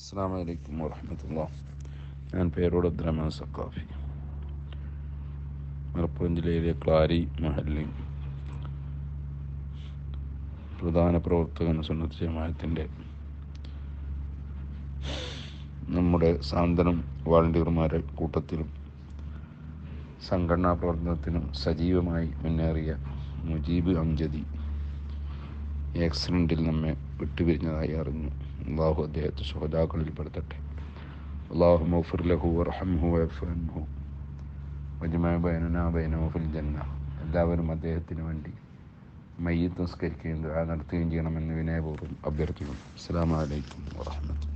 അസ്സാം വലൈക്കും വാഹമത്തല്ല ഞാൻ പേരോട് അബ്ദുറഹ്മാൻ സക്കാഫി മലപ്പുറം ജില്ലയിലെ ക്ലാരി മഹല്ലി പ്രധാന പ്രവർത്തകൻ സുന്നത്ത് ജമാഅത്തിന്റെ നമ്മുടെ സാന്ത്വനം വാളണ്ടിയർമാരെ കൂട്ടത്തിലും സംഘടനാ പ്രവർത്തനത്തിനും സജീവമായി മുന്നേറിയ മുജീബ് അംജദി ആക്സിഡന്റിൽ നമ്മെ വിട്ടുപിരിഞ്ഞതായി അറിഞ്ഞു. അള്ളാഹു അദ്ദേഹത്തെ സുഹദാക്കളിൽ പെടുത്തട്ടെ. അള്ളാഹു മൗഫിർ ലഹു റഹംഹു വഫൻഹു വജുമായ ബൈനന ബൈനോഫിൽ ഫിൽ ജന്ന എല്ലാവരും അദ്ദേഹത്തിന് വേണ്ടി മയ്യത്ത് നിസ്കരിക്കുകയും ദുആ നടത്തുകയും ചെയ്യണമെന്ന് വിനയപൂർവം അഭ്യർത്ഥിക്കുന്നു. അസ്സാം വലൈക്കും വാഹമത്തുള്ള